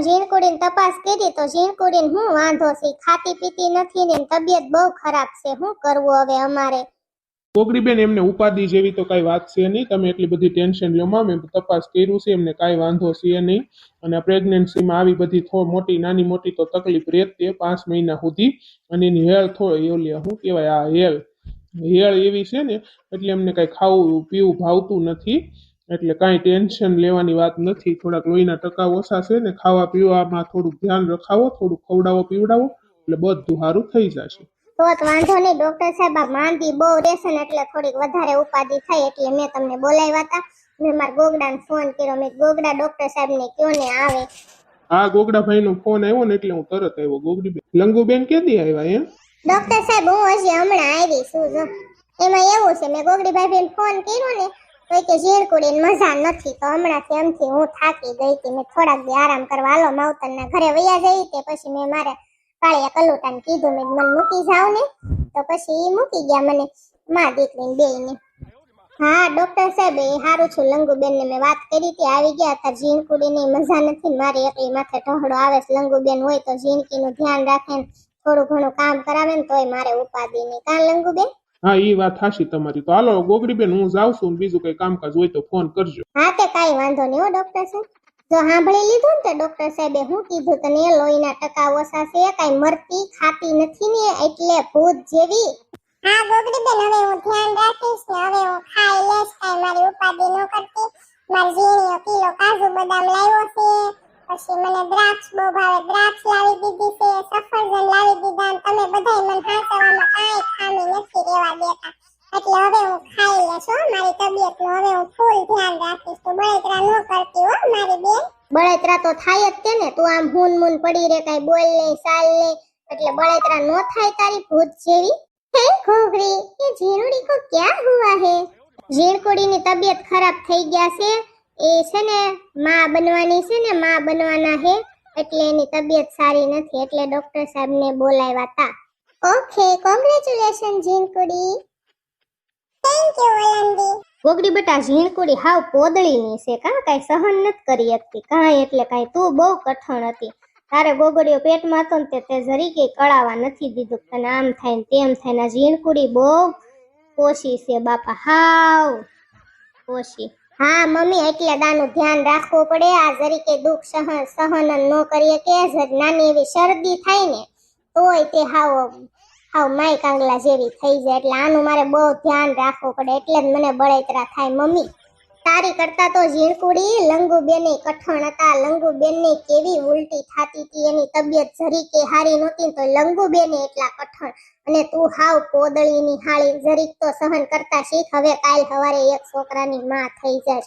ઝીણકુડીને તપાસ કરી તો ઝીણકુડીને હું વાંધો છે? ખાતી પીતી નથી ને તબિયત બહુ ખરાબ છે. શું કરવું હવે અમારે? કોગરીબેન એમને ઉપાધિ જેવી તો કઈ વાત છે નહીં. તમે એટલી બધી ટેન્શન લ્યો માં મેં તપાસ કર્યું છે. એમને કાંઈ વાંધો છે નહીં. અને પ્રેગ્નન્સીમાં આવી બધી થો, મોટી, નાની, મોટી તો તકલીફ રહેતી પાંચ મહિના સુધી. અને એની હેલ્થ હોય ઓલી શું કહેવાય, આ હેલ હેળ એવી છે ને, એટલે એમને કાંઈ ખાવું, પીવું ભાવતું નથી. એટલે કાંઈ ટેન્શન લેવાની વાત નથી. થોડાક લોહીના ટકા ઓછા છે ને ખાવા પીવામાં થોડુંક ધ્યાન રખાવો થોડુંક ખવડાવો પીવડાવો એટલે બધું સારું થઈ જશે. તો વાંધો નહીં ડોક્ટર સાહેબ આ માંદી બહુ રહેશે ને એટલે થોડીક વધારે ઉપાધિ થાય એટલે મેં તમને બોલાવ્યા હતા. મેં મારા ગોગડાને ફોન કર્યો. મેં ગોગડા ડોક્ટર સાહેબને કયો ને આવે. આ ગોગડાભાઈનો ફોન આવ્યો ને એટલે હું તરત આવ્યો. ગોગડીબેન લંગુબેન કેદી આવ્યા એમ? ડોક્ટર સાહેબ હું હજી હમણાં આવી છું જો. એમાં એવું છે મેં ગોગડીભાઈ ફોન કર્યો ને તો કે ઝીણકુડીને મજા નથી, તો હમણાંથી એમથી હું થાકી ગઈ હતી. મેં થોડાક દી આરામ કરવા, હાલો માવતરના ઘરે વયા જઈ તે પછી મેં મારે કાળિયા કલુટાને કીધું, મેં મને મૂકી જાવ ને. તો પછી એ મૂકી ગયા મને, માં દીકરીને બેયને. હા, ડોક્ટર સાહેબ એ સારું છું લંગુબેન ને મેં વાત કરી હતી આવી ગયા હતા ઝીણકુડી ની મજા નથી મારી એકલી માથે ઢહડો આવે છે. લંગુબેન હોય તો ઝીણકી નું ધ્યાન રાખે થોડું ઘણું કામ કરાવે ને તોય મારે ઉપાધિ નહીં. કાં લંગુબેન? હા એ વાત થાશે તમારી. તો હાલો ગોગડીબેન હું જાઉં છું બીજું કઈ કામકાજ હોય તો ફોન કરજો. હા તે કઈ વાંધો નહીં હો ડોક્ટર સાહેબ. જો સાંભળી લીધું ને તો ડોક્ટર સાહેબે હું કીધું તને એ લોહીના ટકા ઓછા છે કઈ મરતી ખાતી નથી ને એટલે ભૂત જેવી. હા ગોગડી બેન હવે હું ધ્યાન રાખીશ ને હવે હું ખાઈ લેશ કઈ મારી ઉપાધિ ન કરતી. મારી ઝીણીઓ કિલો કાજુ બદામ લાવ્યો છે પછી મને દ્રાક્ષ, બહુ ભાવે દ્રાક્ષ લાવી દીધી છે, સફરજન લાવી દીધા તમે બધાય મને હાંસવામાં કાંઈ ખામી નથી રહેવા દેતા. એટલે હવે હું ખાઈ લેશો મારી તબિયતનું હવે હું ફૂલ ધ્યાન રાખીશ. તો બળતરા ન કરતી હો, મારી બેન. બળતરા તો થાય જ કે ને, તું આમ હૂન મુન પડી રે કાંઈ બોલ નહીં ચાલ નહીં. એટલે બળતરા ન થાય તારી ભૂત જેવી. હે ઘોઘરી, એ ઝીણુડી કો ક્યાં હુઆ હે? ઝીણકુડીની તબિયત ખરાબ થઈ ગયા છે એ છે ને માં બનવાની છે ને માં બનવાના હે એટલે એની તબિયત સારી નથી એટલે ડોક્ટર સાહેબને બોલાવ્યા હતા ઓકે કોંગ્રેચ્યુલેશન ઝીણકુડી. થેન્ક યુ વલંદી ગોગડી બેટા ઝીણકુડી હાવ પોદળીની છે કાં? કાંઈ સહન નથી કરી હતી કાંઈ એટલે કાંઈ તું બહુ કઠણ હતી. તારે ગોગડીઓ પેટમાં હતો ને તે તે જરી કે કળાવા નથી દીધું. તને આમ થાય ને તેમ થાય ને ઝીણકુડી બહુ પોશી છે બાપા હાવ પોશી હા, મમ્મી, એટલે દાનું ધ્યાન રાખવું પડે. આ જરીકે દુઃખ સહન સહન ન કરીએ કે નાની એવી શરદી થાય ને, તોય તે હાવ હાવ માય કાંગલા જેવી થઈ જાય. એટલે આનું મારે બહુ ધ્યાન રાખવું પડે. એટલે જ મને બળતરા થાય, મમ્મી. તારી કરતા તો ઝીણકુડી, લંગુબેને કઠણ હતા. લંગુબેનને કેવી ઉલટી થતી હતી, એની તબિયત જરી કે હારી નહોતી તો લંગુબેને એટલા કઠણ. અને તું હાવ કોદળીની હાળી જરીક તો સહન કરતા શીખ. હવે કાલ સવારે એક છોકરાની માં થઈ જાય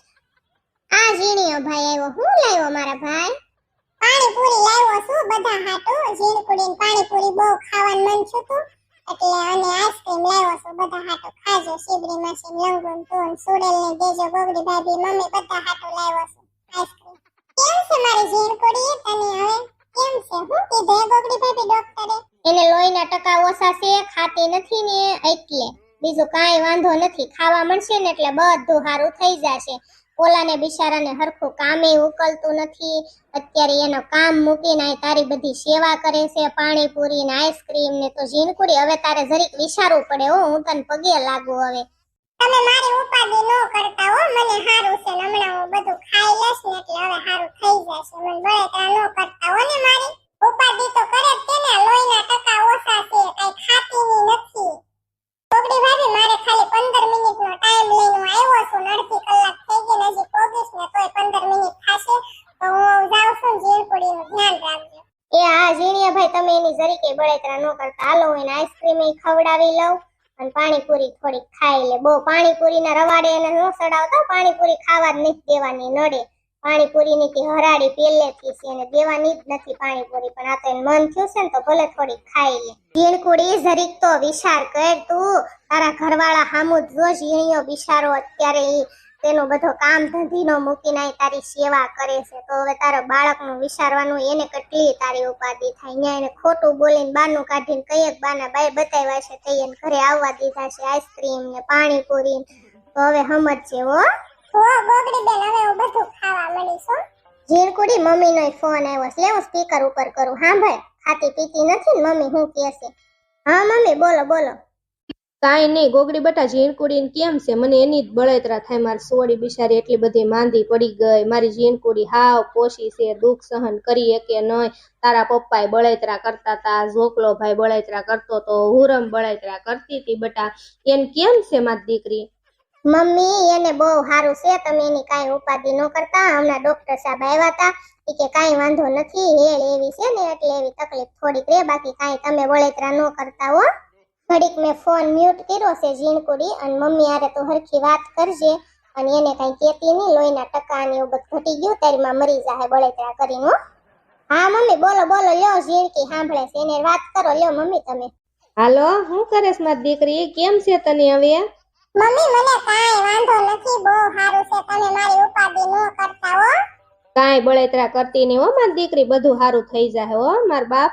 આ ઝીણીયો ભાઈ આવ્યો. હું લાવ્યો મારા ભાઈ? પાણીપુરી લાવ્યો છું, બધા હાટુ. ઝીણકુડીને પાણીપુરી બહુ ખાવાનું મન છું તું. એટલે અને આઈસ્ક્રીમ લાવ્યો છું, બધા હાટો ખાજો, શિબરી માસી લંગુન તું સુરેલ ને દેજો, ગોગડી ભાભી, મમ્મી બધા હાટો લાવ્યો છું, આઈસ્ક્રીમ. કેમ છે મારી ઝીણકુડી તને હવે કેમ છે? હું કીધું ગોગડી ભાભી, ડોક્ટરે. એને લોહીના ટકા ઓછા છે, ખાતી નથી ને એટલે. બીજું કાંઈ વાંધો નથી, ખાવા મળશે ને એટલે બધું સારું થઈ જશે. ઓલાને બિચારાને હરખું કામે ઉકલતું નથી. અત્યારે એનો કામ મૂકીને તારી બધી સેવા કરે છે પાણીપુરી ને આઈસ્ક્રીમ ને તો ઝીણકુડી, હવે તારે જરીક વિચારવું પડે હો, હું તને પગે લાગુ હવે. તમે મારી ઉપાધિ ન કરતા હો, મને સારું છે હમણાં હું બધું ખાઈ લઈશ ને એટલે હવે સારું થઈ જશે. મને બળતરા ન કરતા હો ને મારી. ઉપાધિ તો કરે જ છે ને, લોહીના ટકા ઓછા છે કઈ ખાતી ની નથી કોગડી ભાભી મારે ખાલી 15 મિનિટનો ટાઈમ લઈને હું આવ્યો છું ને અડધી કલાક થઈ ગઈ ને હજી પોગીશ ને તોય 15 મિનિટ થશે તો હું જાઉં છું ઝીણકુડીનું ધ્યાન રાખજો એ હા ઝીણિયા ભાઈ તમે એની જરીકે બળતરા ન કરતા હાલો હું એને આઈસ્ક્રીમ ખવડાવી લઉં અને પાણીપુરી થોડીક ખાઈ લે. બહુ પાણીપુરીના રવાડે એને ન સડાવતા, પાણીપુરી ખાવા જ નથી દેવાની નડે. પાણીપુરીની કે હરાડી પહેલેથી છે એને દેવાની જ નથી પાણીપુરી, પણ આ તો એને મન થયું છે ને તો ભલે થોડી ખાઈ લે. ઝીણકુડી જરીક તો વિચાર કર તું. તારા ઘરવાળા હામુ જ જો ઝીણીયો અત્યારે તેનો બધો કામ ધંધીનો મૂકીને તારી સેવા કરે છે. તો હવે તારો બાળકનું વિચારવાનું એને કેટલી તારી ઉપાધિ થાય? ત્યાં એને ખોટું બોલીને બાનું કાઢીને કંઈક બાના બાય બતાવ્યા છે તઈ એને ઘરે આવવા દીધા છે આઈસ્ક્રીમ ને પાણીપુરી તો હવે સમજજે હો. હો ગોગડી બેન હવે હું બધું ખાવા મળીશ ઝીણકુડી મમ્મીનો ફોન આવ્યો છે. હું સ્પીકર ઉપર કરું. હા ભાઈ ખાતી પીતી નથી મમ્મી હું કહે છે. હા મમ્મી બોલો બોલો. કાંઈ નહીં, ગોગડી બટા ઝીણકુડીને કેમ છે? મને એની જ બળેતરા થાય, મારી સોળી બિચારી એટલી બધી માંદી પડી ગઈ. મારી ઝીણકુડી હાવ પોશી છે, દુઃખ સહન કરીએ કે નહીં તારા પપ્પાએ બળેતરા કરતા તા, ઝોકલો ભાઈ બળેતરા કરતો તો, હુરમ બળેતરા કરતી હતી બટા. એને કેમ છે મારી દીકરી? મમ્મી, એને બહુ સારું છે, તમે એની કાંઈ ઉપાધિ ન કરતા. હમણાં ડોક્ટર સાહેબ આવ્યા હતા કે કાંઈ વાંધો નથી, હેળ એવી છે ને, એટલે એવી તકલીફ થોડીક રે, બાકી કાંઈ તમે બળેતરા ન કરતા હો. ઘડીક મેં ફોન મ્યુટ કર્યો છે ઝીણકુડી અને મમ્મી આરે તો હરખી વાત કરજે અને એને કાંઈ કેતી નહીં લોહીના ટકા ને એવું બધું ઘટી ગયું તારીમાં મરી જાહે બળેતરા કરીને હા. મમ્મી બોલો બોલો લ્યો ઝીણકી સાંભળે છે એને વાત કરો લ્યો મમ્મી તમે. હાલો શું કરેશ મારી દીકરી? કેમ છે તને હવે? મમ્મી મને કાંઈ વાંધો નથી બહુ સારું છે તમે મારી ઉપાધિ ન કરતા હો. કાંઈ બળેતરા કરતી નહીં હો મારી દીકરી બધું સારું થઈ જાય હો માર બાપ.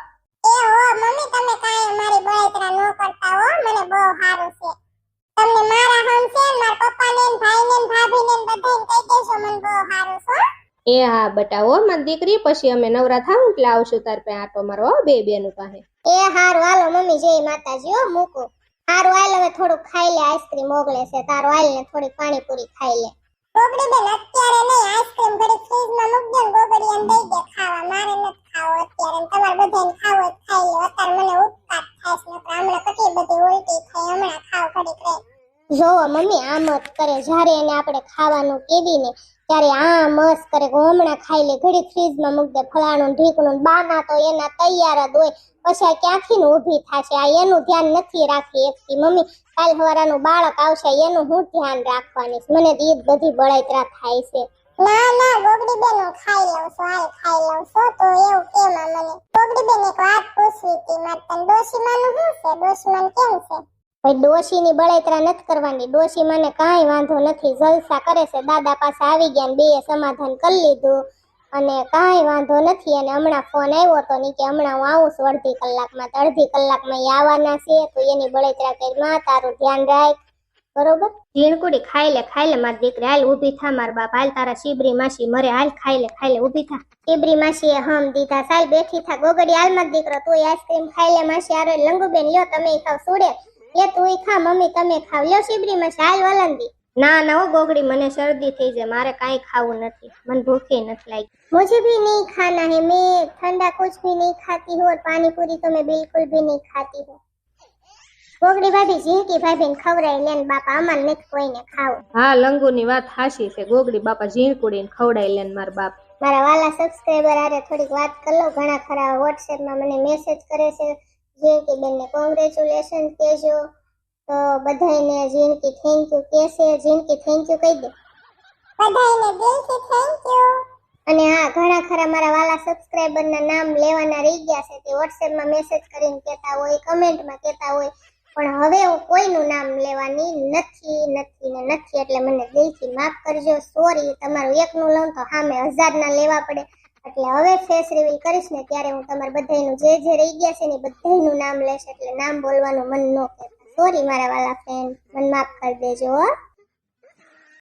હો મમ્મી તમે કાંઈ અમારી બળતરા ન કરતા હો મને બહુ સારું છે. તમને મારા હમ છે ને મારા પપ્પાને ને ભાઈ ને ભાભી ને બધાને કહી દેશો મને બહુ સારું છે એ હા બટા હો મારી દીકરી પછી અમે નવરા થાવ એટલે આવશું તાર પે આટો મારો બે બે નું પાસે. એ હારું હાલો મમ્મી જય માતાજી હો મૂકો. હારું હાલ હવે થોડું ખાઈ લે આઈસ્ક્રીમ ઓગળે છે તારો હાલ ને થોડી પાણીપુરી ખાઈ લે. ગોગડી બેન અત્યારે નહીં આઈસ્ક્રીમ ઘડી ફ્રીજમાં મૂકજો ને ગોગડી એમ દઈ દે ખાવા મારે નથી ખાવો અત્યારે ને તમારે બધાને ખાવો જ ખાઈ લે અત્યારે મને ઉપકાર થાય છે નકર હમણાં કેટલી બધી ઉલટી થઈ હમણાં ખાવ ઘડીક રહે જોવો, મમ્મી, આમ જ કરે. જ્યારે એને આપણે ખાવાનું કેવી ને, ત્યારે આ મસ્ત કરે. હમણાં ખાઈ લે ઘડી ફ્રીજમાં મૂક દે, ફલાણું ઢીકણું બાના તો એના તૈયાર જ હોય. પછી આ ક્યાંથી ઊભી થશે? આ એનું ધ્યાન નથી રાખી એકથી. મમ્મી, કાલ હવારાનું બાળક આવશે, એનું હું ધ્યાન રાખવાની મને તો બધી બળતરા થાય છે. ના ના ગોગડી બેન ખાઈ લઉં છું, હાલ ખાઈ લઉં છું. તો એવું કે મને ગોગડી બેન એક વાત પૂછવી હતી મારે તને. ડોશીમાનું શું છે? ડોશીમાન કેમ છે? ભાઈ ડોશીની બળેતરા નથી કરવાની. ડોશી મને કાંઈ વાંધો નથી. જલસા કરે છે. દાદા પાસે આવી ગયા ને સમાધાન કરી લીધું અને કાંઈ વાંધો નથી. અને હમણાં ફોન આવ્યો તો ની કે હમણાં હું આવું છું અડધી કલાકમાં. તો અડધી કલાકમાં એ આવવાના છે. તો એની બળેતરા કરી માં તારું ધ્યાન રાખ. બરોબર? ઝીણકુડી ખાઈ લે ખાઈ લે મારી દીકરી. હાલ ઊભી થા માર બાપ. હાલ તારા શીબરી માસી મરે. હાલ ખાઈ લે ખાઈ લે ઊભી થા. ટીબરી માસી હમ દીધા. સાલ બેઠી થા. ગોગડી હાલમાં દીકરો. તું આઈસ્ક્રીમ ખાઈ લે માસી. આરો લંગુબેન લ્યો તમે ખાવ. સુડે. લે તું ખા મમ્મી તમે ખાવ લ્યો શીબરી માસી હાલ વલંદી ના ના હો ગોગડી મને શરદી થઈ જાય મારે કાંઈ ખાવું નથી મને ભૂખે નથી લાગી मुझे भी नहीं खाना है मैं ठंडा कुछ भी नहीं खाती हूँ और पानी पूरी तो मैं बिल्कुल भी नहीं खाती हूँ ગોગડી ભાભી ઝીંકી ભાભીને ખવડાવી લે ને બાપા અમાર નથી કોઈને ખાવું હા લંગુની વાત હાશી છે ગોગડી બાપા ઝીણકુડીને ખવડાવી લે ને માર બાપ મારા વાલા સબસ્ક્રાઇબર આરે થોડીક વાત કરી લો ઘણા ખરા વોટ્સએપમાં મને મેસેજ કરે છે ઝીણકી બેનને કોંગ્રેચ્યુલેશન કહેજો. તો બધાને ઝીણકી થેન્ક યુ કહેશે. ઝીણકી થેન્ક યુ કહી દે. બધાને દિલથી થેન્ક યુ અને હા ઘણા ખરા મારા વાલા સબસ્ક્રાઇબરના નામ લેવાના રહી ગયા છે. તે વોટ્સએપમાં મેસેજ કરીને કહેતા હોય કમેન્ટમાં કહેતા હોય. પણ હવે હું કોઈનું નામ લેવાની નથી નથી ને નથી. એટલે મને દિલથી માફ કરજો. સોરી તમારું એકનું લઉં તો સામે હજારના લેવા પડે. એટલે હવે ફેસ રિવીલ કરીશ ને ત્યારે હું તમારા બધાનું જે જે રહી ગયા છે ને એ બધાયનું નામ લેશ એટલે નામ બોલવાનું મન ન કહેતા. સોરી મારા વાલા ફ્રેન્ડ મને માફ કરી દેજો, હો.